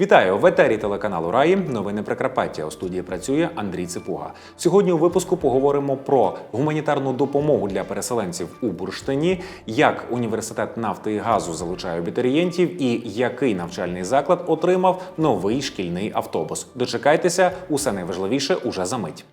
Вітаю в етері телеканалу Раї. Новини Прикарпаття. У студії працює Андрій Ципуга. Сьогодні у випуску поговоримо про гуманітарну допомогу для переселенців у Бурштині, як університет нафти і газу залучає абітурієнтів, і який навчальний заклад отримав новий шкільний автобус. Дочекайтеся, усе найважливіше уже за мить.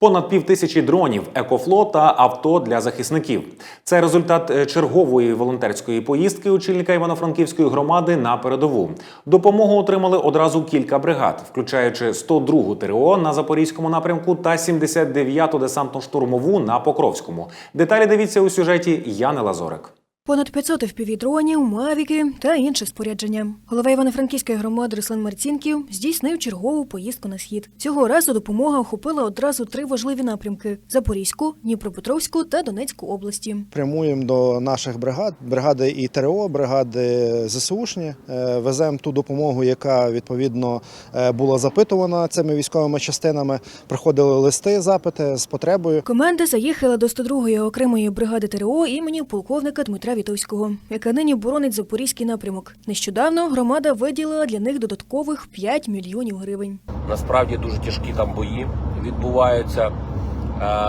Понад пів тисячі дронів, екофло та авто для захисників. Це результат е, чергової волонтерської поїздки очільника Івано-Франківської громади на передову. Допомогу отримали одразу кілька бригад, включаючи 102-гу ТРО на Запорізькому напрямку та 79-ту десантно-штурмову на Покровському. Деталі дивіться у сюжеті Яни Лазорик. Понад 500 FPV-дронів, мавіки та інше спорядження. Голова Івано-Франківської громади Руслан Марцінків здійснив чергову поїздку на схід. Цього разу допомога охопила одразу три важливі напрямки: Запорізьку, Дніпропетровську та Донецьку області. Прямуємо до наших бригад, бригади і ТРО, бригади ЗСУшні. Е, Веземо ту допомогу, яка відповідно е, була запитувана цими військовими частинами. Приходили листи, запити з потребою. Команда заїхала до 102-ї окремої бригади ТРО імені полковника Дмитра Вітовського, яка нині боронить запорізький напрямок. Нещодавно громада виділила для них додаткових 5 мільйонів гривень. Насправді дуже тяжкі там бої відбуваються. Е,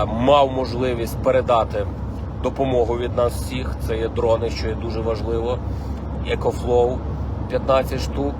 Мав можливість передати допомогу від нас всіх. Це є дрони, що є дуже важливо. Екофлоу 15 штук,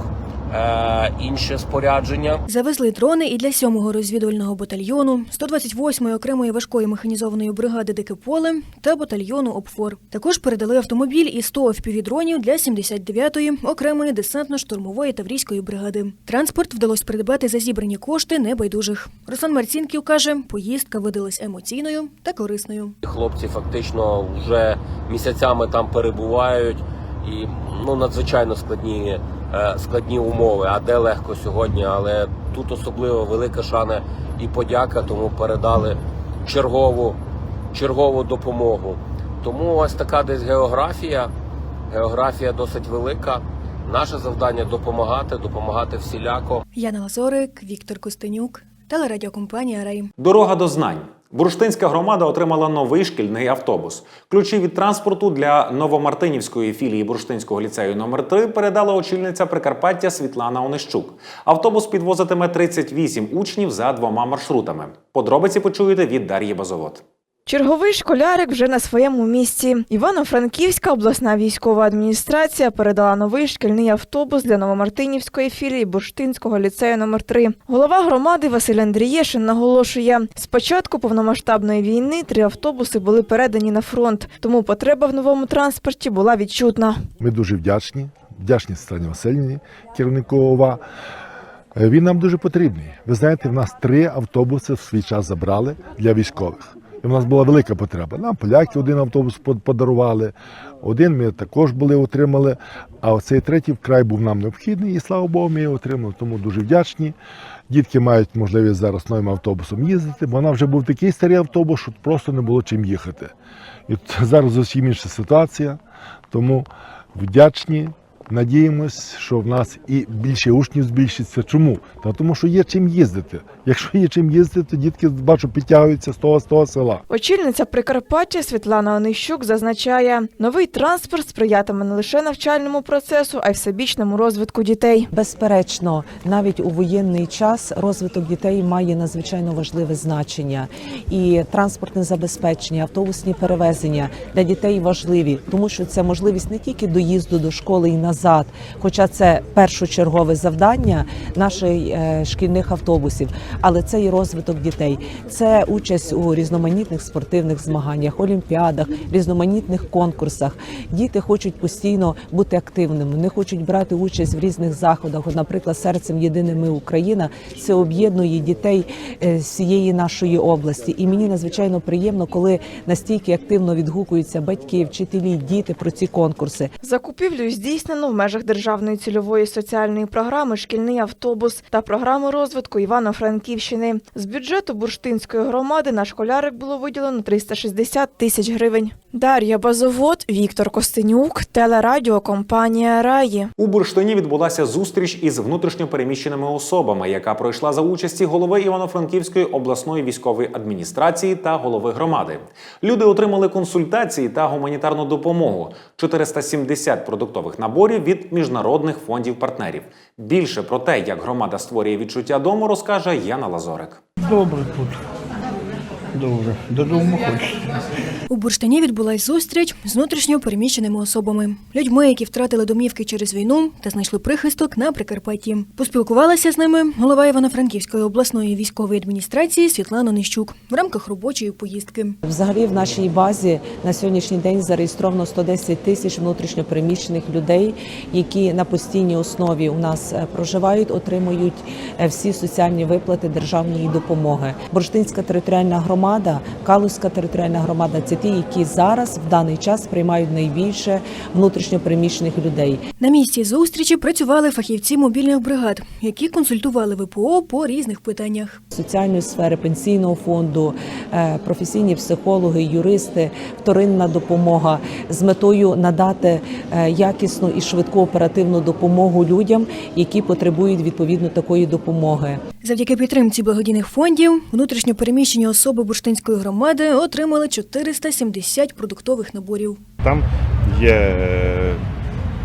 інше спорядження. Завезли дрони і для 7-го розвідувального батальйону, 128-ї окремої важкої механізованої бригади Дике поле та батальйону ОПФОР. Також передали автомобіль і 100 FPV-дронів для 79-ї окремої десантно-штурмової таврійської бригади. Транспорт вдалося придбати за зібрані кошти небайдужих. Руслан Марцінків каже, поїздка видалась емоційною та корисною. Хлопці фактично вже місяцями там перебувають і ну надзвичайно складні, е, складні умови. А де легко сьогодні, але тут особливо велика шана і подяка, тому передали чергову, чергову допомогу. Тому ось така десь географія. Географія досить велика. Наше завдання допомагати, допомагати всіляко. Яна Лазорик, Віктор Костенюк, телерадіокомпанія Рей. Дорога до знань. Бурштинська громада отримала новий шкільний автобус. Ключі від транспорту для Новомартинівської філії Бурштинського ліцею номер 3 передала очільниця Прикарпаття Світлана Онищук. Автобус підвозитиме 38 учнів за двома маршрутами. Подробиці почуєте від Дар'ї Базовод. Черговий школярик вже на своєму місці. Івано-Франківська обласна військова адміністрація передала новий шкільний автобус для Новомартинівської філії Бурштинського ліцею номер 3 Голова громади Василь Андрієшин наголошує, з початку повномасштабної війни три автобуси були передані на фронт, тому потреба в новому транспорті була відчутна. Ми дуже вдячні, вдячні Стані Васильівні, керівнику ОВА. Е, Він нам дуже потрібний. Ви знаєте, в нас три автобуси в свій час забрали для військових. І в нас була велика потреба. Нам поляки один автобус подарували, один ми також були отримали. А оцей третій вкрай був нам необхідний, і слава Богу, ми його отримали. Тому дуже вдячні. Дітки мають можливість зараз новим автобусом їздити, бо нам вже був такий старий автобус, що просто не було чим їхати. І зараз зовсім інша ситуація. Тому вдячні. Надіємось, що в нас і більше учнів збільшиться. Чому? Та тому, що є чим їздити. Якщо є чим їздити, то дітки бачу підтягуються з того з того села. Очільниця Прикарпаття Світлана Онищук зазначає, новий транспорт сприятиме не лише навчальному процесу, а й всебічному розвитку дітей. Безперечно, навіть у воєнний час розвиток дітей має надзвичайно важливе значення, і транспортне забезпечення, автобусні перевезення для дітей важливі, тому що це можливість не тільки доїзду до школи і назад, хоча це першочергове завдання наших е, шкільних автобусів, але це і розвиток дітей, це участь у різноманітних спортивних змаганнях, олімпіадах, різноманітних конкурсах. Діти хочуть постійно бути активними, вони хочуть брати участь в різних заходах. Наприклад, серцем єдине ми Україна це об'єднує дітей е, всієї нашої області. І мені надзвичайно приємно, коли настільки активно відгукуються батьки, вчителі, діти про ці конкурси. Закупівлю здійснено в межах державної цільової соціальної програми Шкільний автобус та програми розвитку Івано-Франківщини. З бюджету бурштинської громади на школярик було виділено 360 тисяч гривень. Дар'я Базовод, Віктор Костенюк, телерадіокомпанія Раї. У Бурштині відбулася зустріч із внутрішньопереміщеними особами, яка пройшла за участі голови Івано-Франківської обласної військової адміністрації та голови громади. Люди отримали консультації та гуманітарну допомогу. 470 продуктових наборів від міжнародних фондів-партнерів. Більше про те, як громада створює відчуття дому, розкаже Яна Лазорик. Добре тут. Добре. Додому хочеться. У Бурштині відбулась зустріч з внутрішньо переміщеними особами, людьми, які втратили домівки через війну та знайшли прихисток на Прикарпатті. Поспілкувалася з ними голова Івано-Франківської обласної військової адміністрації Світлана Нищук в рамках робочої поїздки. Взагалі в нашій базі на сьогоднішній день зареєстровано 110 тисяч внутрішньопереміщених людей, які на постійній основі у нас е, проживають, отримують е, всі соціальні виплати державної допомоги. Бурштинська територіальна громада, Калузька територіальна громада це ті, які зараз в даний час приймають найбільше внутрішньопереміщених людей. На місці зустрічі працювали фахівці мобільних бригад, які консультували ВПО по різних питаннях. соціальної сфери, пенсійного фонду, е, професійні психологи, юристи, вторинна допомога з метою надати е, якісну і швидку оперативну допомогу людям, які потребують відповідно такої допомоги. Завдяки підтримці благодійних фондів внутрішньо переміщені особи Бурштинської громади отримали 470 продуктових наборів. Там є е,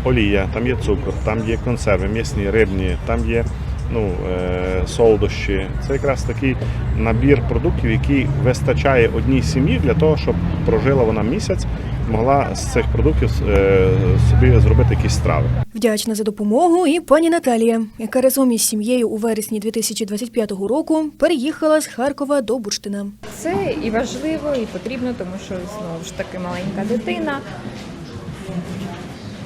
олія, там є цукор, там є консерви, м'ясні, рибні, там є ну, е, солодощі. Це якраз такий набір продуктів, який вистачає одній сім'ї для того, щоб прожила вона місяць, могла з цих продуктів е, собі зробити якісь страви. Вдячна за допомогу і пані Наталія, яка разом із сім'єю у вересні 2025 року переїхала з Харкова до Бурштина. Це і важливо, і потрібно, тому що знову ж таки маленька дитина.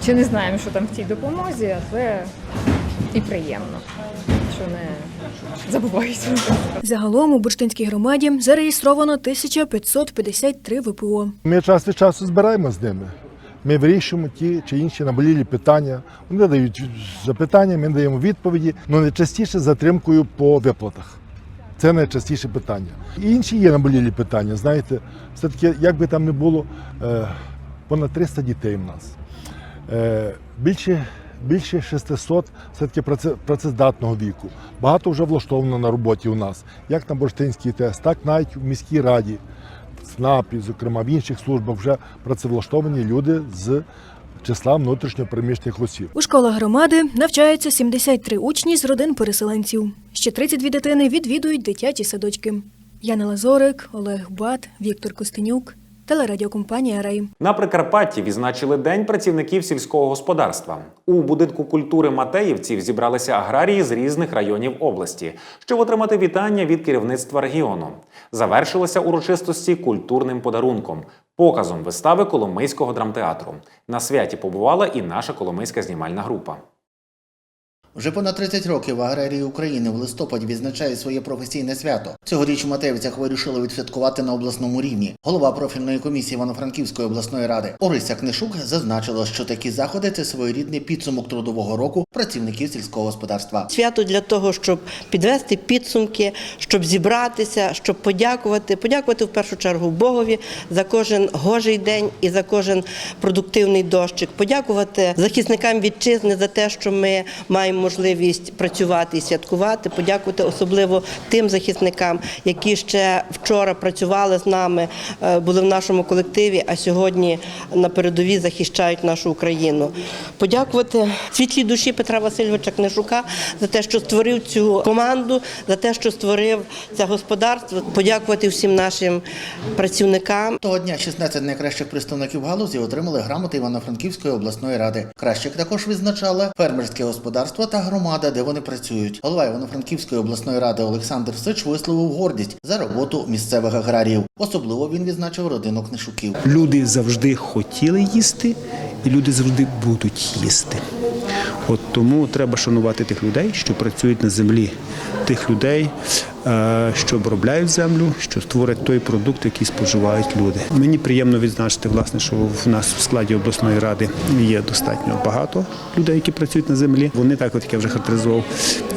Чи не знаємо, що там в цій допомозі, але і приємно, що не забувають. Загалом у Бурштинській громаді зареєстровано 1553 ВПО. Ми час від часу збираємо з ними. Ми вирішуємо ті чи інші наболілі питання. Вони дають запитання, ми даємо відповіді, але найчастіше затримкою по виплатах. Це найчастіше питання. І інші є наболілі питання. Знаєте, все-таки, як би там не було, е, понад 300 дітей в нас. Е, Більше, більше 600 все-таки працездатного віку. Багато вже влаштовано на роботі у нас, як на Борштинський тест, так навіть в міській раді, в СНАПі, зокрема в інших службах вже працевлаштовані люди з числа внутрішньопереміщених осіб. У школах громади навчаються 73 учні з родин переселенців. Ще 32 дитини відвідують дитячі садочки. Яна Лазорик, Олег Бат, Віктор Костенюк, телерадіокомпанія Рей. На Прикарпатті відзначили День працівників сільського господарства. У будинку культури Матеївців зібралися аграрії з різних районів області, щоб отримати вітання від керівництва регіону. Завершилися урочистості культурним подарунком, показом вистави Коломийського драмтеатру. На святі побувала і наша Коломийська знімальна група. Вже понад 30 років аграрії України в листопаді відзначають своє професійне свято. Цьогоріч у Матевицях вирішили відсвяткувати на обласному рівні. Голова профільної комісії Івано-Франківської обласної ради Орися Книшук зазначила, що такі заходи це своєрідний підсумок трудового року працівників сільського господарства. Свято для того, щоб підвести підсумки, щоб зібратися, щоб подякувати. Подякувати в першу чергу Богові за кожен гожий день і за кожен продуктивний дощик. Подякувати захисникам вітчизни за те, що ми маємо можливість працювати і святкувати. Подякувати особливо тим захисникам, які ще вчора працювали з нами, е, були в нашому колективі, а сьогодні на передовій захищають нашу Україну. Подякувати світлій душі Петра Васильовича Книжука за те, що створив цю команду, за те, що створив це господарство. Подякувати всім нашим працівникам. Того дня 16 найкращих представників галузі отримали грамоти Івано-Франківської обласної ради. Кращих також відзначали фермерське господарство та громада, де вони працюють. Голова Івано-Франківської обласної ради Олександр Сич висловив гордість за роботу місцевих аграріїв. Особливо він відзначив родину книшуків. Люди завжди хотіли їсти, і люди завжди будуть їсти. От тому треба шанувати тих людей, що працюють на землі, тих людей, що обробляють землю, що створять той продукт, який споживають люди. Мені приємно відзначити, власне, що в нас в складі обласної ради є достатньо багато людей, які працюють на землі. Вони так, от як я вже характеризував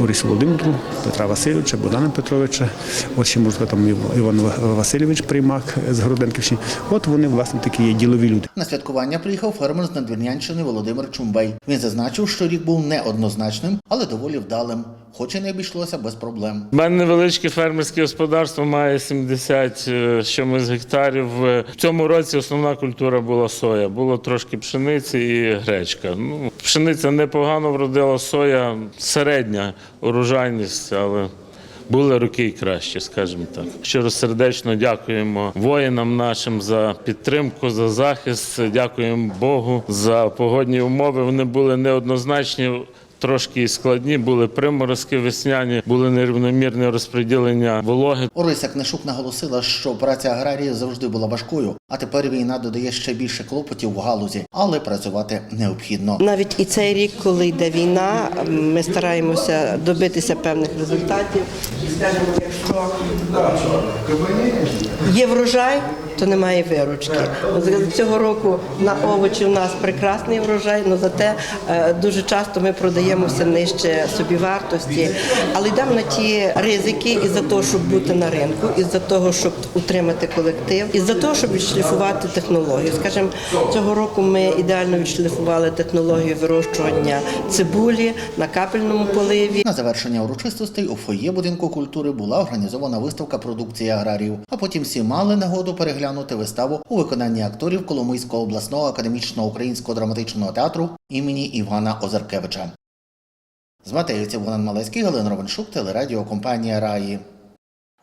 Орису Володимиру, Петра Васильовича, Богдана Петровича, от ще можна там Ів- Іван Васильович Приймак з Городенківщини. От вони, власне, такі є ділові люди. На святкування приїхав фермер з Надвірнянщини Володимир Чумбей. Він зазначив, що рік був неоднозначним, але доволі вдалим. Хоч і не обійшлося без проблем. У мене невеличке фермерське господарство має 70 е, чимось гектарів. Е, В цьому році основна культура була соя. Було трошки пшениці і гречка. Ну, пшениця непогано вродила, соя середня урожайність, але були роки і краще, скажімо так. Щиросердечно дякуємо воїнам нашим за підтримку, за захист. Дякуємо Богу за погодні умови. Вони були неоднозначні. Трошки складні, були приморозки весняні, були нерівномірне розподілення вологи. Орися Книшук наголосила, що праця аграрії завжди була важкою, а тепер війна додає ще більше клопотів в галузі, але працювати необхідно. Навіть і цей рік, коли йде війна, ми стараємося добитися певних результатів. Якщо є врожай, то немає виручки. От Цього року на овочі у нас прекрасний врожай, але зате е, дуже часто ми продаємося нижче собівартості. Але йдемо на ті ризики із-за того, щоб бути на ринку, із-за того, щоб утримати колектив, із-за того, щоб відшліфувати технологію. Скажімо, цього року ми ідеально відшліфували технологію вирощування цибулі на капельному поливі. На завершення урочистостей у фоє будинку культури була організована виставка продукції аграріїв. А потім всі мали нагоду переглянути виставу у виконанні акторів Коломийського обласного академічного українського драматичного театру імені Івана Озаркевича. З Матеївців Богдан Малецький, Галина Ровеншук, телерадіокомпанія Раї.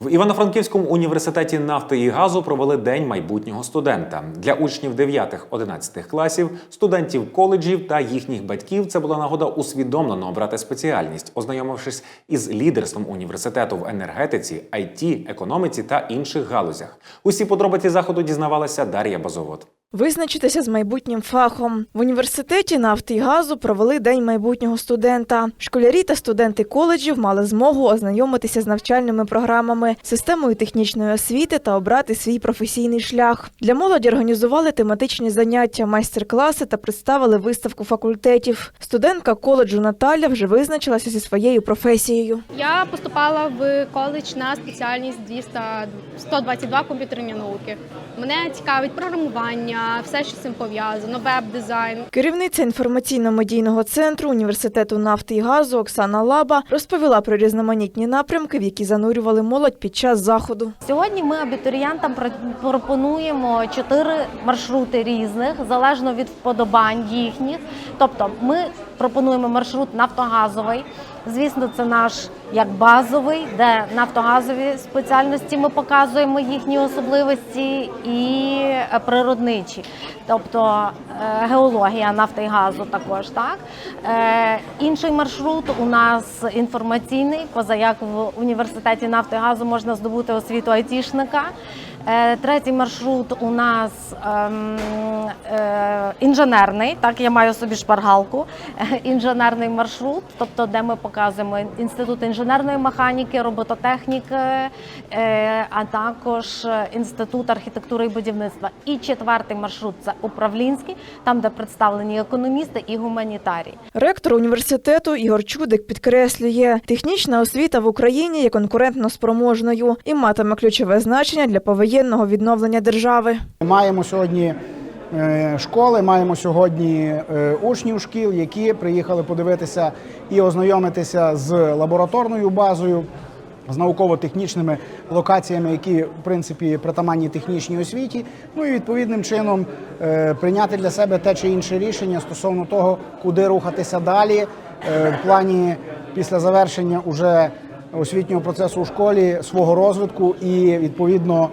В Івано-Франківському університеті нафти і газу провели День майбутнього студента. Для учнів 9-11 класів, студентів коледжів та їхніх батьків це була нагода усвідомлено обрати спеціальність, ознайомившись із лідерством університету в енергетиці, IT, економіці та інших галузях. Усі подробиці заходу дізнавалася Дар'я Базовод. Визначитися з майбутнім фахом в університеті нафти і газу провели день майбутнього студента. Школярі та студенти коледжів мали змогу ознайомитися з навчальними програмами, системою технічної освіти та обрати свій професійний шлях. Для молоді організували тематичні заняття, майстер-класи та представили виставку факультетів. Студентка коледжу Наталя вже визначилася зі своєю професією. Я поступала в коледж на спеціальність 200, 122 комп'ютерні науки. Мене цікавить програмування, все, що з цим пов'язано, веб-дизайн. Керівниця інформаційно-медійного центру університету нафти і газу Оксана Лаба розповіла про різноманітні напрямки, в які занурювали молодь під час заходу. Сьогодні ми абітурієнтам про- пропонуємо чотири маршрути різних, залежно від вподобань їхніх. Тобто, ми пропонуємо маршрут нафтогазовий. Звісно, це наш як базовий, де нафтогазові спеціальності ми показуємо їхні особливості і е, природничі, тобто е, геологія нафти і газу також так. Е, Інший маршрут у нас інформаційний, поза як в університеті нафти і газу можна здобути освіту айтішника. Е, Третій маршрут у нас ем, е, інженерний. Так, я маю собі шпаргалку. Е, Інженерний маршрут, тобто, де ми показуємо інститут інженерної механіки, робототехніки, а також інститут архітектури і будівництва. І четвертий маршрут це управлінський, там, де представлені економісти і гуманітарії. Ректор університету Ігор Чудик підкреслює, технічна освіта в Україні є конкурентно спроможною і матиме ключове значення для повоєнного відновлення держави. Маємо сьогодні е, школи, маємо сьогодні е, учнів шкіл, які приїхали подивитися і ознайомитися з лабораторною базою, з науково-технічними локаціями, які в принципі притаманні технічній освіті. Ну і відповідним чином е, прийняти для себе те чи інше рішення стосовно того, куди рухатися далі е, в плані після завершення уже освітнього процесу у школі свого розвитку і відповідно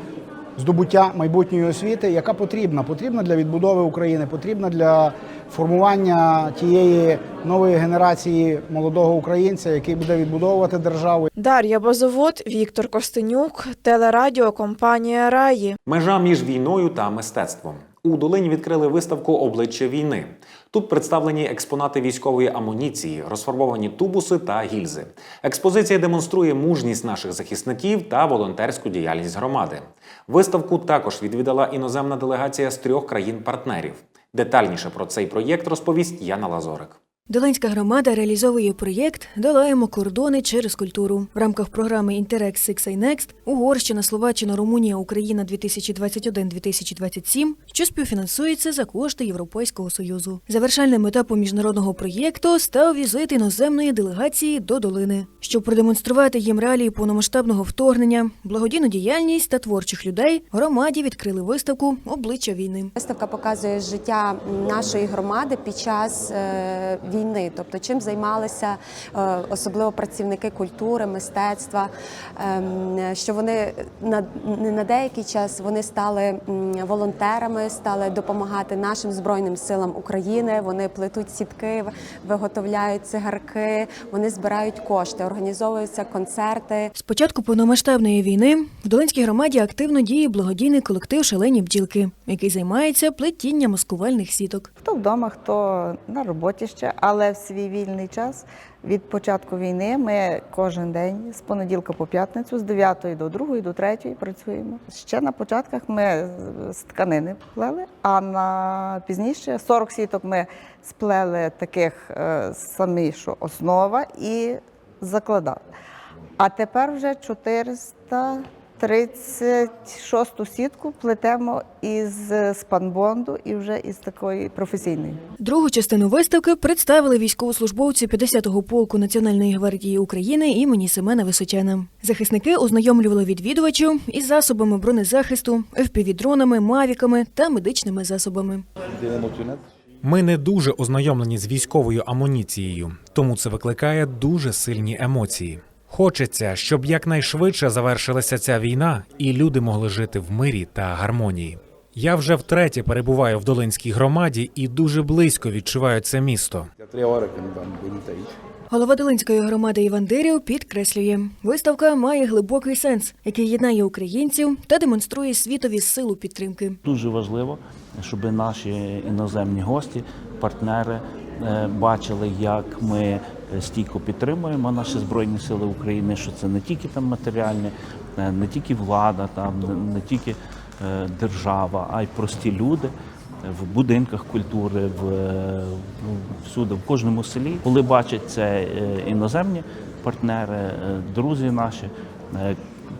здобуття майбутньої освіти, яка потрібна, потрібна для відбудови України, потрібна для формування тієї нової генерації молодого українця, який буде відбудовувати державу. Дар'я Базовод, Віктор Костенюк, телерадіокомпанія Раї. Межа між війною та мистецтвом. У долині відкрили виставку Обличчя війни. Тут представлені експонати військової амуніції, розфарбовані тубуси та гільзи. Експозиція демонструє мужність наших захисників та волонтерську діяльність громади. Виставку також відвідала іноземна делегація з трьох країн-партнерів. Детальніше про цей проєкт розповість Яна Лазорик. Долинська громада реалізовує проєкт Долаємо кордони через культуру в рамках програми I Next Угорщина, Словаччина, Румунія, Україна 2021-2027, що співфінансується за кошти Європейського союзу. Завершальним етапом міжнародного проєкту став візит іноземної делегації до долини, щоб продемонструвати їм реалії повномасштабного вторгнення, благодійну діяльність та творчих людей. Громаді відкрили виставку Обличчя війни. Виставка показує життя нашої громади під час е, війни, тобто чим займалися е, особливо працівники культури, мистецтва. ем, Що вони на, не на деякий час вони стали волонтерами, стали допомагати нашим збройним силам України. Вони плетуть сітки, виготовляють цигарки, вони збирають кошти, організовуються концерти. З початку повномасштабної війни в Долинській громаді активно діє благодійний колектив Шалені бджілки, який займається плетінням маскувальних сіток. Хто вдома, хто на роботі ще, але в свій вільний час від початку війни ми кожен день з понеділка по п'ятницю, з 9 до 2 до 3 працюємо. Ще на початках ми з тканини плели, а на пізніше 40 сіток ми сплели таких е, самі, що основа, і закладали. А тепер вже 436 сітку плетемо із спанбонду і вже із такої професійної. Другу частину виставки представили військовослужбовці 50-го полку Національної гвардії України імені Семена Височана. Захисники ознайомлювали відвідувачів із засобами бронезахисту, FPV-дронами, мавіками та медичними засобами. Ми не дуже ознайомлені з військовою амуніцією, тому це викликає дуже сильні емоції. Хочеться, щоб якнайшвидше завершилася ця війна, і люди могли жити в мирі та гармонії. Я вже втретє перебуваю в Долинській громаді і дуже близько відчуваю це місто. Голова Долинської громади Іван Дирів підкреслює, виставка має глибокий сенс, який єднає українців та демонструє світові силу підтримки. Дуже важливо, щоб наші іноземні гості, партнери бачили, як ми е, стійко підтримуємо наші збройні сили України. Що це не тільки там матеріальне, е, не тільки влада, там не- тільки е, держава, а й прості люди. В будинках культури, в, е, всюди, в кожному селі, коли бачать це е, іноземні партнери, е, друзі наші, е,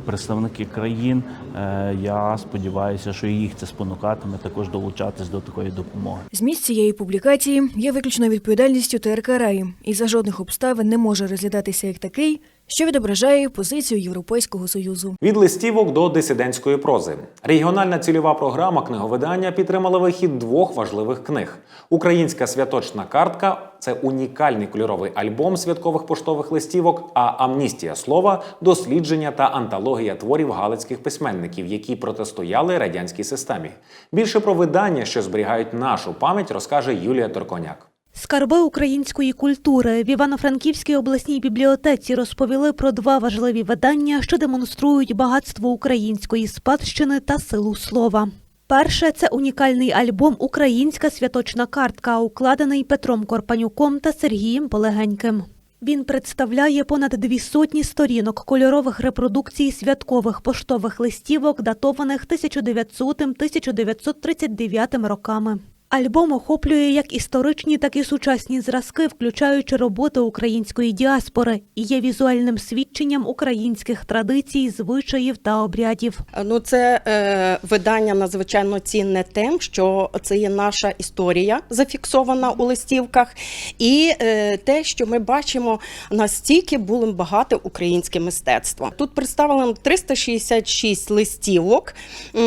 представники країн. Е, Я сподіваюся, що їх це спонукатиме також долучатись до такої допомоги. Зміст цієї публікації є виключно відповідальністю ТРК «Раї» і за жодних обставин не може розглядатися як такий, що відображає позицію Європейського союзу. Від листівок до дисидентської прози. Регіональна цільова програма книговидання підтримала вихід двох важливих книг: Українська святочна картка це унікальний кольоровий альбом святкових поштових листівок. А Амністія слова дослідження та антологія творів галицьких письменників, які протистояли радянській системі. Більше про видання, що зберігають нашу пам'ять, розкаже Юлія Торконяк. Скарби української культури в Івано-Франківській обласній бібліотеці розповіли про два важливі видання, що демонструють багатство української спадщини та силу слова. Перше це унікальний альбом Українська святочна картка, укладений Петром Корпанюком та Сергієм Полегеньким. Він представляє понад дві сотні сторінок кольорових репродукцій святкових поштових листівок, датованих 1900-1939 роками. Альбом охоплює як історичні, так і сучасні зразки, включаючи роботи української діаспори, і є візуальним свідченням українських традицій, звичаїв та обрядів. Ну, це е, видання надзвичайно цінне тим, що це є наша історія зафіксована у листівках, і е, те, що ми бачимо, настільки було багато українське мистецтво. Тут представлено 366 листівок,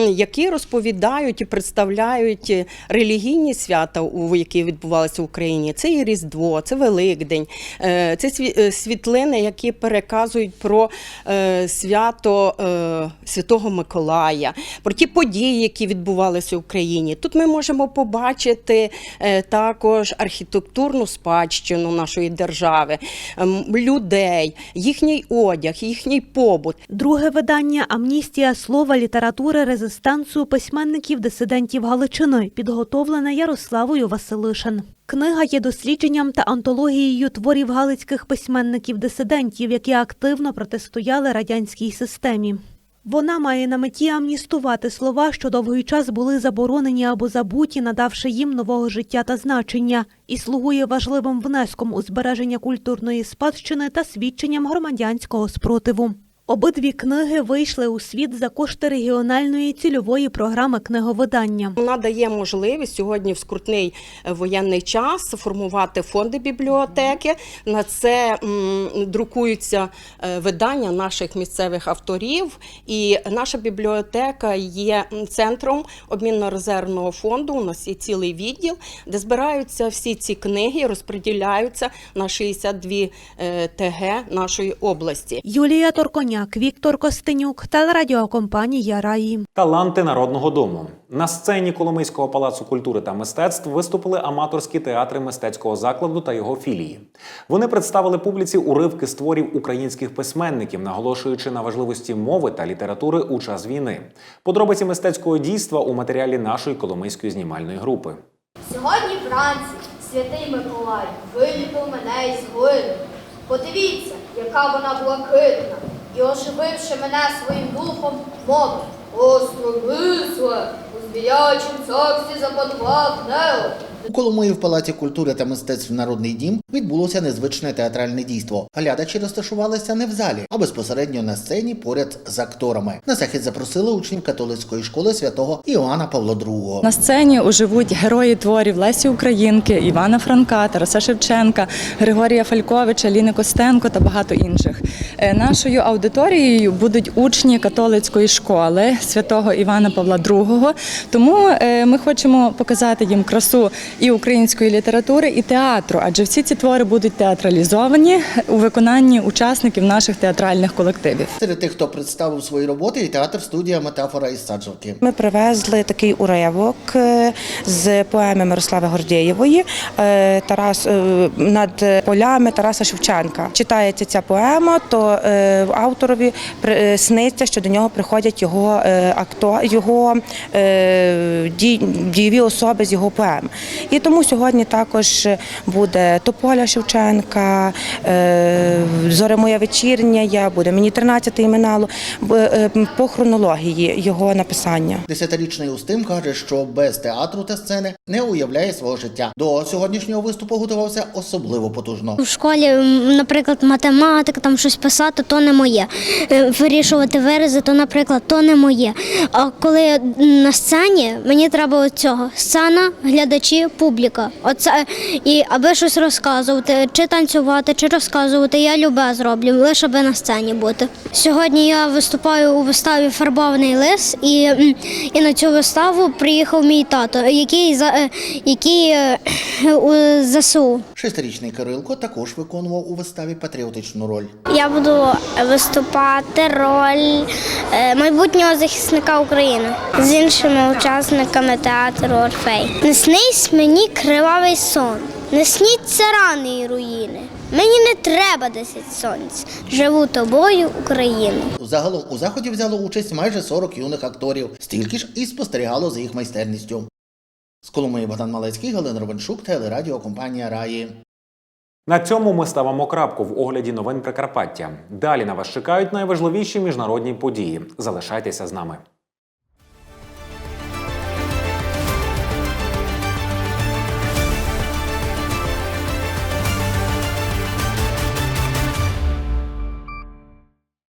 які розповідають і представляють релігійні свята, у які відбувалися в Україні. Це і Різдво, це Великдень, е, це е, світлини, які переказують про е, свято Святого Миколая, про ті події, які відбувалися в Україні. Тут ми можемо побачити також архітектурну спадщину нашої держави, ем, людей, їхній одяг, їхній побут. Друге видання Амністія слова, літератури, резистансу письменників дисидентів Галичини, підготовлене Ярославою Василишин. Книга є дослідженням та антологією творів галицьких письменників дисидентів, які активно протистояли радянській системі. Вона має на меті амністувати слова, що довгий час були заборонені або забуті, надавши їм нового життя та значення, і слугує важливим внеском у збереження культурної спадщини та свідченням громадянського спротиву. Обидві книги вийшли у світ за кошти регіональної цільової програми книговидання. Вона дає можливість сьогодні в скрутний е, воєнний час формувати фонди бібліотеки. На це друкуються е, видання наших місцевих авторів. І наша бібліотека є центром обмінно-резервного фонду. У нас є цілий відділ, де збираються всі ці книги, розподіляються на 62 е, ТГ нашої області. Юлія Торконяк, Віктор Костенюк, телерадіокомпанія Раї. Таланти народного дому на сцені Коломийського палацу культури та мистецтв виступили аматорські театри мистецького закладу та його філії. Вони представили публіці уривки з творів українських письменників, наголошуючи на важливості мови та літератури у час війни. Подробиці мистецького дійства у матеріалі нашої коломийської знімальної групи. Сьогодні вранці святий Миколай виліпив мене із глини. Подивіться, яка вона блакитна, і ожививши мене своїм духом, мовив Остромисле, у звіячім царстві запанував небо. У Коломиї в Палаці культури та мистецтв Народний дім відбулося незвичне театральне дійство. Глядачі розташувалися не в залі, а безпосередньо на сцені поряд з акторами. На захід запросили учнів католицької школи святого Іоанна Павла II. На сцені оживуть герої творів Лесі Українки, Івана Франка, Тараса Шевченка, Григорія Фальковича, Ліни Костенко та багато інших. Е, Нашою аудиторією будуть учні католицької школи святого Івана Павла II. Тому е, ми хочемо показати їм красу і української літератури, і театру, адже всі ці твори будуть театралізовані у виконанні учасників наших театральних колективів. Серед тих, хто представив свої роботи, і театр студія Метафора із Саджавки. Ми привезли такий уривок е, з поеми Мирослави Гордєєвої е, Тарас е, над полями Тараса Шевченка. Читається ця поема, то авторові сниться, що до нього приходять його акто, його дієві особи з його поем. І тому сьогодні також буде Тополя Шевченка, е, Зоре моя вечірня, я буде мені 13 іменало е, по хронології його написання. Десятирічний Устим каже, що без театру та сцени не уявляє свого життя. До сьогоднішнього виступу готувався особливо потужно. В школі, наприклад, математика, там щось писати, то не моє. Е, Вирішувати вирази, то, наприклад, то не моє. А коли я на сцені, мені треба цього. Сцена, глядачі, публіка. Оце і аби щось розказувати, чи танцювати, чи розказувати, я любе зроблю, лише аби на сцені бути. Сьогодні я виступаю у виставі Фарбований лис, і, і на цю виставу приїхав мій тато, який за е, який е, у ЗСУ. Шестирічний Кирилко також виконував у виставі патріотичну роль. Я буду виступати роль е, майбутнього захисника України з іншими учасниками театру Орфей. Не снись мені кривавий сон, не сніться рани і руїни. Мені не треба десять сонць. Живу тобою, Україну. Загалом у заході взяло участь майже 40 юних акторів, стільки ж і спостерігало за їх майстерністю. З Коломиї Богдан Малецький, Галина Ровеншук, телерадіокомпанія Раї. На цьому ми ставимо крапку в огляді новин Прикарпаття. Далі на вас чекають найважливіші міжнародні події. Залишайтеся з нами.